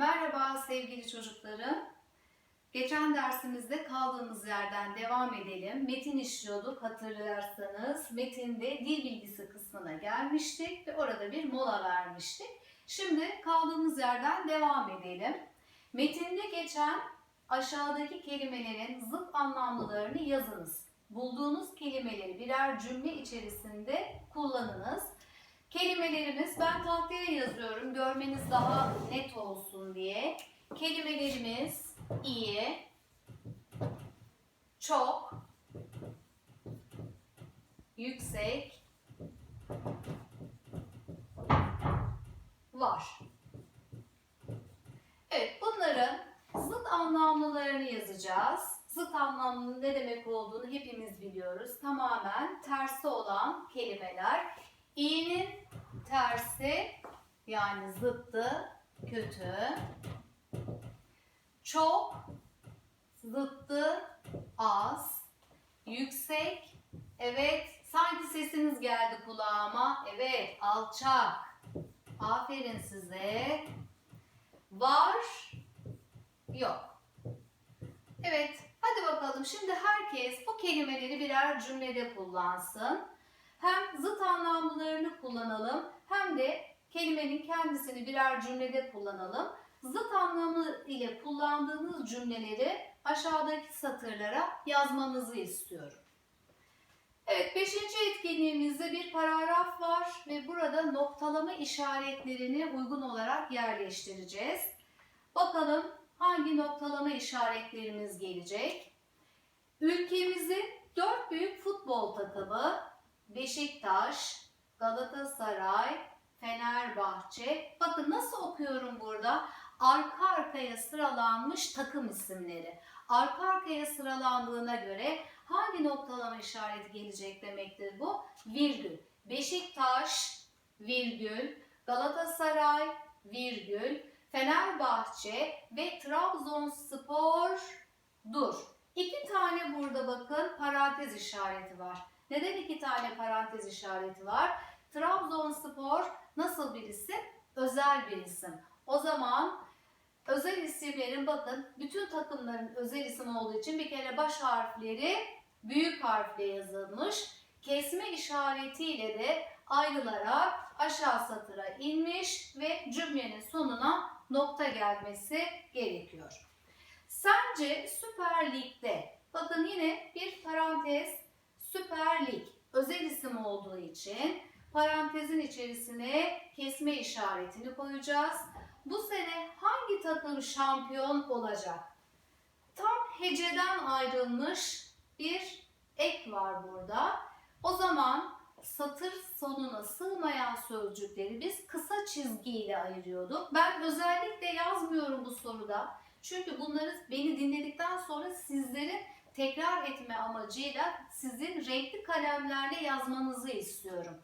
Merhaba sevgili çocuklarım. Geçen dersimizde kaldığımız yerden devam edelim. Metin işliyorduk hatırlarsanız. Metinde dil bilgisi kısmına gelmiştik ve orada bir mola vermiştik. Şimdi kaldığımız yerden devam edelim. Metinde geçen aşağıdaki kelimelerin zıt anlamlılarını yazınız. Bulduğunuz kelimeleri birer cümle içerisinde kullanınız. Kelimelerimiz ben tahtaya yazıyorum görmeniz daha net olsun diye. Kelimelerimiz iyi, çok, yüksek, var. Evet bunların zıt anlamlılarını yazacağız. Zıt anlamlının ne demek olduğunu hepimiz biliyoruz. Tamamen tersi olan kelimeler. İyinin tersi yani zıttı kötü. Çok zıttı az. Yüksek evet sanki sesiniz geldi kulağıma. Evet alçak. Aferin size. Var yok. Evet hadi bakalım şimdi herkes bu kelimeleri birer cümlede kullansın hem zıt anlamlılarını kullanalım hem de kelimenin kendisini birer cümlede kullanalım. Zıt anlamı ile kullandığınız cümleleri aşağıdaki satırlara yazmanızı istiyorum. Evet, beşinci etkinliğimizde bir paragraf var ve burada noktalama işaretlerini uygun olarak yerleştireceğiz. Bakalım hangi noktalama işaretlerimiz gelecek? Ülkemizin dört büyük futbol takımı Beşiktaş, Galatasaray, Fenerbahçe. Bakın nasıl okuyorum burada? Arka arkaya sıralanmış takım isimleri. Arka arkaya sıralandığına göre hangi noktalama işareti gelecek demektir bu? Virgül. Beşiktaş, virgül, Galatasaray, virgül, Fenerbahçe ve Trabzonspor dur. İki tane burada bakın parantez işareti var. Neden iki tane parantez işareti var? Trabzonspor nasıl bir isim? Özel bir isim. O zaman özel isimlerin bakın bütün takımların özel isim olduğu için bir kere baş harfleri büyük harfle yazılmış. Kesme işaretiyle de ayrılarak aşağı satıra inmiş ve cümlenin sonuna nokta gelmesi gerekiyor. Sence Süper Lig'de bakın yine bir parantez Süper Lig özel isim olduğu için parantezin içerisine kesme işaretini koyacağız. Bu sene hangi takım şampiyon olacak? Tam heceden ayrılmış bir ek var burada. O zaman satır sonuna sığmayan sözcükleri biz kısa çizgiyle ayırıyorduk. Ben özellikle yazmıyorum bu soruda. Çünkü bunları beni dinledikten sonra sizlerin tekrar etme amacıyla sizin renkli kalemlerle yazmanızı istiyorum.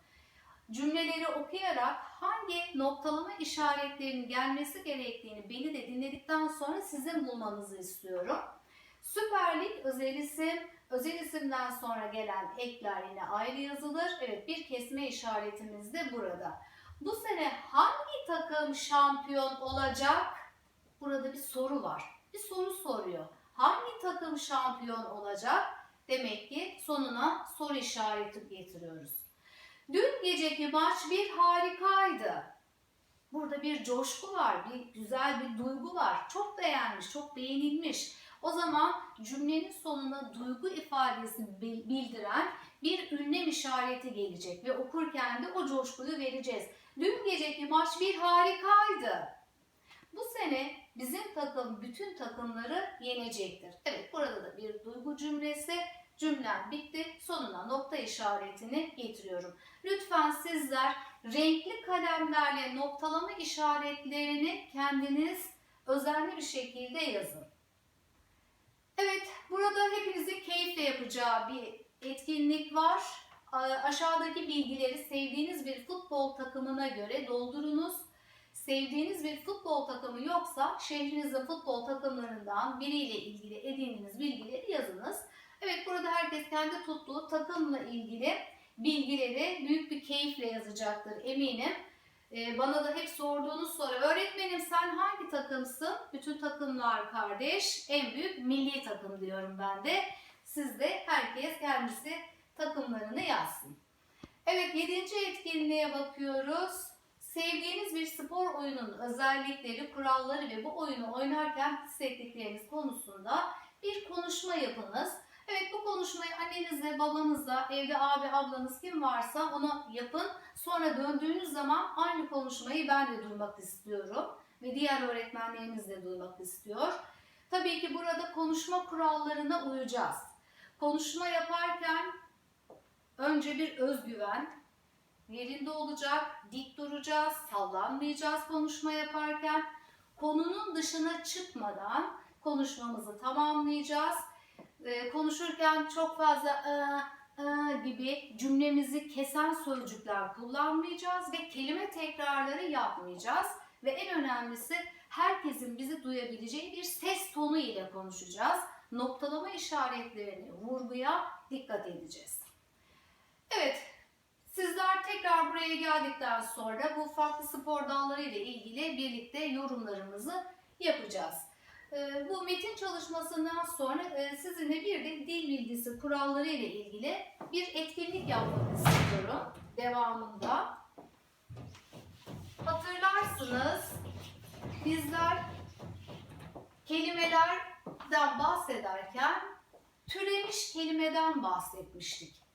Cümleleri okuyarak hangi noktalama işaretlerinin gelmesi gerektiğini beni de dinledikten sonra sizin bulmanızı istiyorum. Süper Lig özel isim, özel isimden sonra gelen ekler yine ayrı yazılır. Evet bir kesme işaretimiz de burada. Bu sene hangi takım şampiyon olacak? Burada bir soru var. Bir soru soruyor. Hangi takım şampiyon olacak? Demek ki sonuna soru işareti getiriyoruz. Dün geceki maç bir harikaydı. Burada bir coşku var, bir güzel bir duygu var. Çok beğenmiş, çok beğenilmiş. O zaman cümlenin sonuna duygu ifadesi bildiren bir ünlem işareti gelecek ve okurken de o coşkuyu vereceğiz. Dün geceki maç bir harikaydı. Bu sene bizim takım bütün takımları yenecektir. Evet burada da bir duygu cümlesi. Cümlem bitti. Sonuna nokta işaretini getiriyorum. Lütfen sizler renkli kalemlerle noktalama işaretlerini kendiniz özenli bir şekilde yazın. Evet, burada hepinizin keyifle yapacağı bir etkinlik var. Aşağıdaki bilgileri sevdiğiniz bir futbol takımına göre doldurunuz. Sevdiğiniz bir futbol takımı yoksa şehrinizin futbol takımlarından biriyle ilgili edindiğiniz bilgileri yazınız. Evet burada herkes kendi tuttuğu takımla ilgili bilgileri büyük bir keyifle yazacaktır eminim. Ee, bana da hep sorduğunuz soru. Öğretmenim sen hangi takımsın? Bütün takımlar kardeş. En büyük milli takım diyorum ben de. Siz de herkes kendisi takımlarını yazsın. Evet yedinci etkinliğe bakıyoruz. Sevdiğiniz bir spor oyunun özellikleri, kuralları ve bu oyunu oynarken hissettikleriniz konusunda bir konuşma yapınız. Evet bu konuşmayı annenizle, babanızla, evde abi, ablanız kim varsa ona yapın. Sonra döndüğünüz zaman aynı konuşmayı ben de duymak istiyorum. Ve diğer öğretmenlerimiz de duymak istiyor. Tabii ki burada konuşma kurallarına uyacağız. Konuşma yaparken önce bir özgüven, yerinde olacak, dik duracağız, sallanmayacağız konuşma yaparken. Konunun dışına çıkmadan konuşmamızı tamamlayacağız. Ee, konuşurken çok fazla ıı, gibi cümlemizi kesen sözcükler kullanmayacağız ve kelime tekrarları yapmayacağız. Ve en önemlisi herkesin bizi duyabileceği bir ses tonu ile konuşacağız. Noktalama işaretlerini, vurguya dikkat edeceğiz. Evet, Sizler tekrar buraya geldikten sonra bu farklı spor dalları ile ilgili birlikte yorumlarımızı yapacağız. Ee, bu metin çalışmasından sonra e, sizinle bir de dil bilgisi kuralları ile ilgili bir etkinlik yapmak istiyorum devamında. Hatırlarsınız bizler kelimelerden bahsederken türemiş kelimeden bahsetmiştik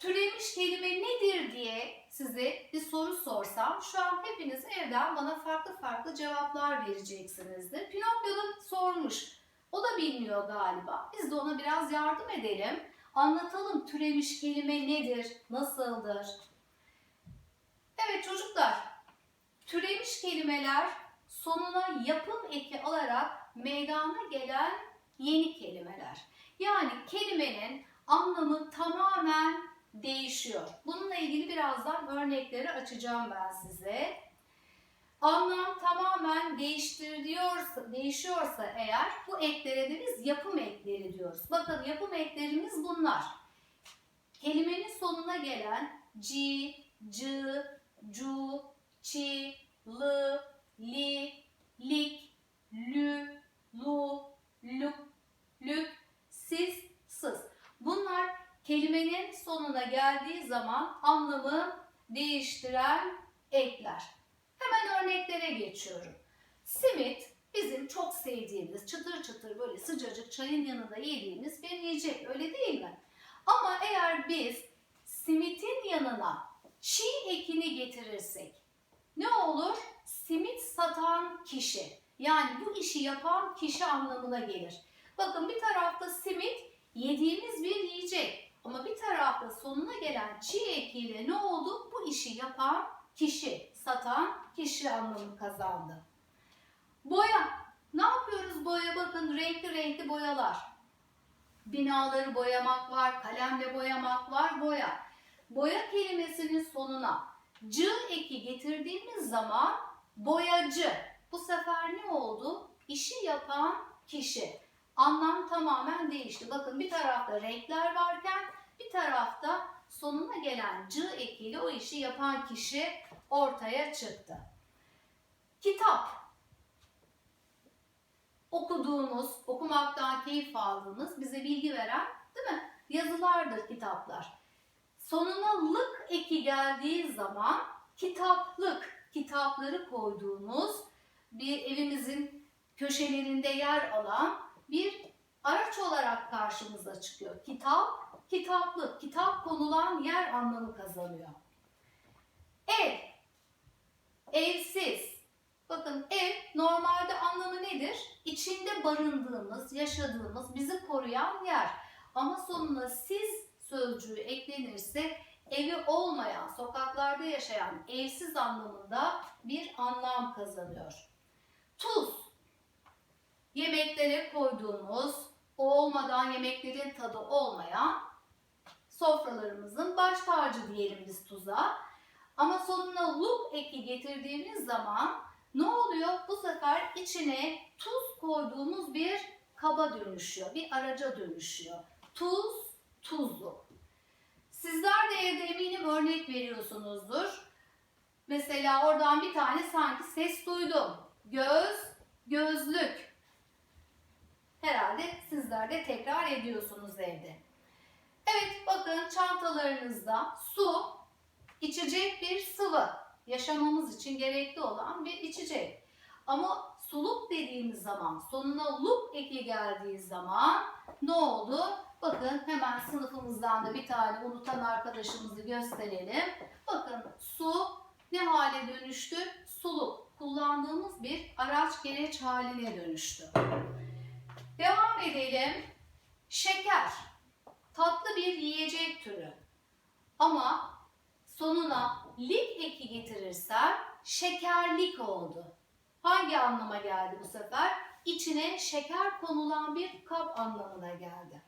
türemiş kelime nedir diye size bir soru sorsam şu an hepiniz evden bana farklı farklı cevaplar vereceksinizdir. Pinokyo da sormuş. O da bilmiyor galiba. Biz de ona biraz yardım edelim. Anlatalım türemiş kelime nedir, nasıldır? Evet çocuklar, türemiş kelimeler sonuna yapım eki alarak meydana gelen yeni kelimeler. Yani kelimenin anlamı tamamen değişiyor. Bununla ilgili birazdan örnekleri açacağım ben size. Anlam tamamen değiştiriliyorsa, değişiyorsa eğer bu eklere de biz yapım ekleri diyoruz. Bakın yapım eklerimiz bunlar. Kelimenin sonuna gelen ci, cı, cu, çi, lı, li, lik, lü, lu, lük, lük, siz, sız. Bunlar kelimenin sonuna geldiği zaman anlamı değiştiren ekler. Hemen örneklere geçiyorum. Simit bizim çok sevdiğimiz, çıtır çıtır böyle sıcacık çayın yanında yediğimiz bir yiyecek öyle değil mi? Ama eğer biz simitin yanına çiğ ekini getirirsek ne olur? Simit satan kişi yani bu işi yapan kişi anlamına gelir. Bakın bir tarafta simit yediğimiz bir yiyecek. Ama bir tarafta çi ekiyle ne oldu? Bu işi yapan kişi, satan kişi anlamı kazandı. Boya. Ne yapıyoruz boya? Bakın renkli renkli boyalar. Binaları boyamak var, kalemle boyamak var, boya. Boya kelimesinin sonuna c eki getirdiğimiz zaman boyacı. Bu sefer ne oldu? İşi yapan kişi anlam tamamen değişti. Bakın bir tarafta renkler varken bir tarafta sonuna gelen c ekiyle o işi yapan kişi ortaya çıktı. Kitap. Okuduğunuz, okumaktan keyif aldığınız, bize bilgi veren değil mi? Yazılardır kitaplar. Sonuna lık eki geldiği zaman kitaplık, kitapları koyduğumuz bir evimizin köşelerinde yer alan bir araç olarak karşımıza çıkıyor. Kitap, kitaplık, kitap konulan yer anlamı kazanıyor. Ev, evsiz. Bakın ev normalde anlamı nedir? İçinde barındığımız, yaşadığımız, bizi koruyan yer. Ama sonuna siz sözcüğü eklenirse evi olmayan, sokaklarda yaşayan evsiz anlamında bir anlam kazanıyor. Tuz, yemeklere koyduğumuz, olmadan yemeklerin tadı olmayan sofralarımızın baş tacı diyelim biz tuza. Ama sonuna look eki getirdiğimiz zaman ne oluyor? Bu sefer içine tuz koyduğumuz bir kaba dönüşüyor, bir araca dönüşüyor. Tuz, tuzlu. Sizler de evde eminim örnek veriyorsunuzdur. Mesela oradan bir tane sanki ses duydum. Göz, gözlük. Herhalde sizler de tekrar ediyorsunuz evde. Evet bakın çantalarınızda su, içecek bir sıvı. Yaşamamız için gerekli olan bir içecek. Ama suluk dediğimiz zaman, sonuna luk eki geldiği zaman ne oldu? Bakın hemen sınıfımızdan da bir tane unutan arkadaşımızı gösterelim. Bakın su ne hale dönüştü? Suluk. Kullandığımız bir araç gereç haline dönüştü. Devam edelim. Şeker. Tatlı bir yiyecek türü. Ama sonuna lik eki getirirsem şekerlik oldu. Hangi anlama geldi bu sefer? İçine şeker konulan bir kap anlamına geldi.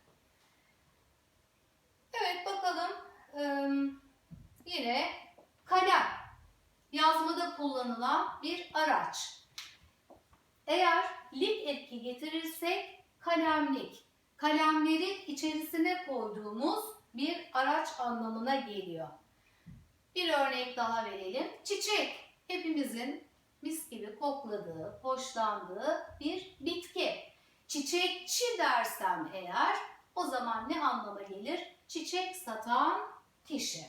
Evet bakalım. Ee, yine kalem. Yazmada kullanılan bir araç. Eğer lik etki getirirsek kalemlik. Kalemleri içerisine koyduğumuz bir araç anlamına geliyor. Bir örnek daha verelim. Çiçek. Hepimizin mis gibi kokladığı, hoşlandığı bir bitki. Çiçekçi dersem eğer o zaman ne anlama gelir? Çiçek satan kişi.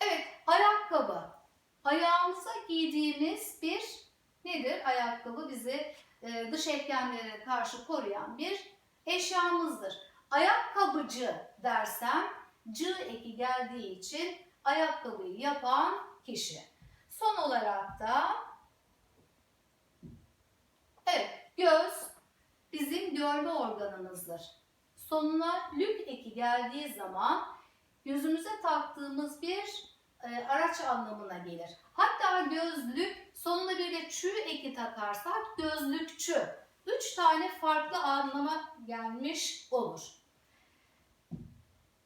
Evet, ayakkabı. Ayağımıza giydiğimiz bir nedir? Ayakkabı bizi e, dış etkenlere karşı koruyan bir eşyamızdır. Ayakkabıcı dersem cı eki geldiği için ayakkabıyı yapan kişi. Son olarak da evet göz bizim görme organımızdır. Sonuna lük eki geldiği zaman gözümüze taktığımız bir e, araç anlamına gelir. Hatta gözlük sonuna bir de çü eki takarsak gözlükçü. Üç tane farklı anlama gelmiş olur.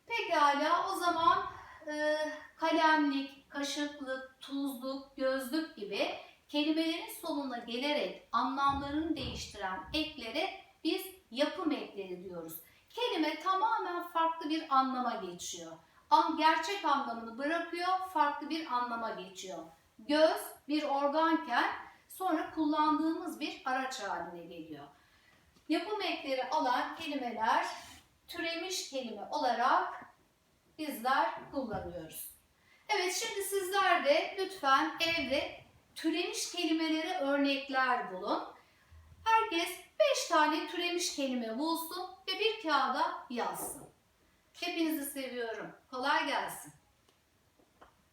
Pekala o zaman e, kalemlik, kaşıklık, tuzluk, gözlük gibi kelimelerin sonuna gelerek anlamlarını değiştiren eklere biz yapım ekleri diyoruz. Kelime tamamen farklı bir anlama geçiyor. An gerçek anlamını bırakıyor, farklı bir anlama geçiyor. Göz bir organken sonra kullandığımız bir araç haline geliyor. Yapım ekleri alan kelimeler türemiş kelime olarak bizler kullanıyoruz. Evet şimdi sizler de lütfen evde türemiş kelimelere örnekler bulun. Herkes 5 tane türemiş kelime bulsun ve bir kağıda yazsın. Hepinizi seviyorum. Kolay gelsin.